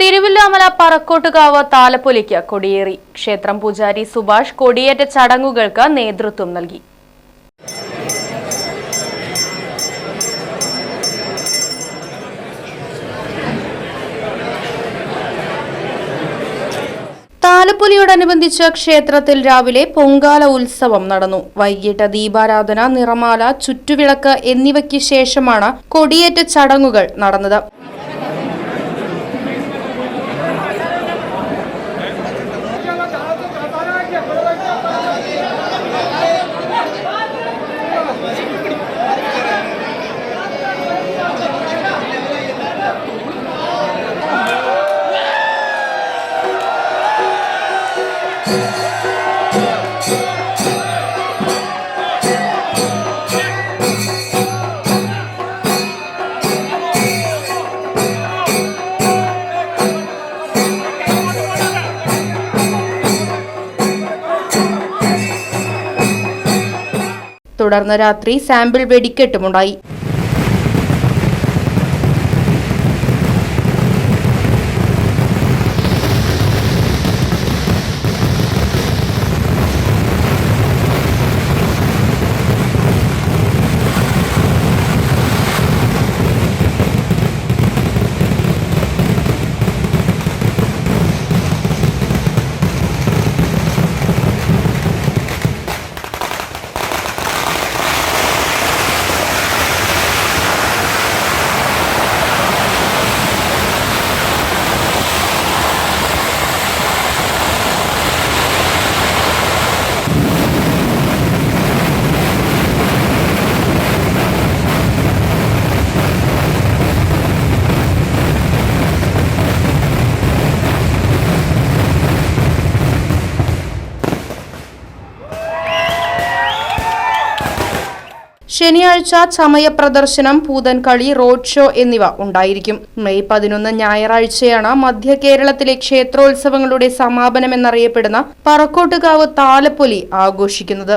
തിരുവല്ലാമല പറക്കോട്ടുകാവ് താലപ്പൊലിക്ക് കൊടിയേറി. ക്ഷേത്രം പൂജാരി സുഭാഷ് കൊടിയേറ്റ ചടങ്ങുകൾക്ക് നേതൃത്വം നൽകി. താലപ്പൊലിയോടനുബന്ധിച്ച് ക്ഷേത്രത്തിൽ രാവിലെ പൊങ്കാല ഉത്സവം നടന്നു. വൈകിട്ട് ദീപാരാധന നിറമാല ചുറ്റുവിളക്ക് എന്നിവയ്ക്ക് ശേഷമാണ് കൊടിയേറ്റ ചടങ്ങുകൾ നടന്നത്. തുടർന്ന് രാത്രി സാമ്പിൾ വെടിക്കെട്ടുമുണ്ടായി. ശനിയാഴ്ച സമയപ്രദർശനം പൂതൻകളി റോഡ് ഷോ എന്നിവ ഉണ്ടായിരിക്കും. മെയ് പതിനൊന്ന് ഞായറാഴ്ചയാണ് മധ്യ കേരളത്തിലെ ക്ഷേത്രോത്സവങ്ങളുടെ സമാപനമെന്നറിയപ്പെടുന്ന പറക്കോട്ടുകാവ് താലപ്പൊലി ആഘോഷിക്കുന്നത്.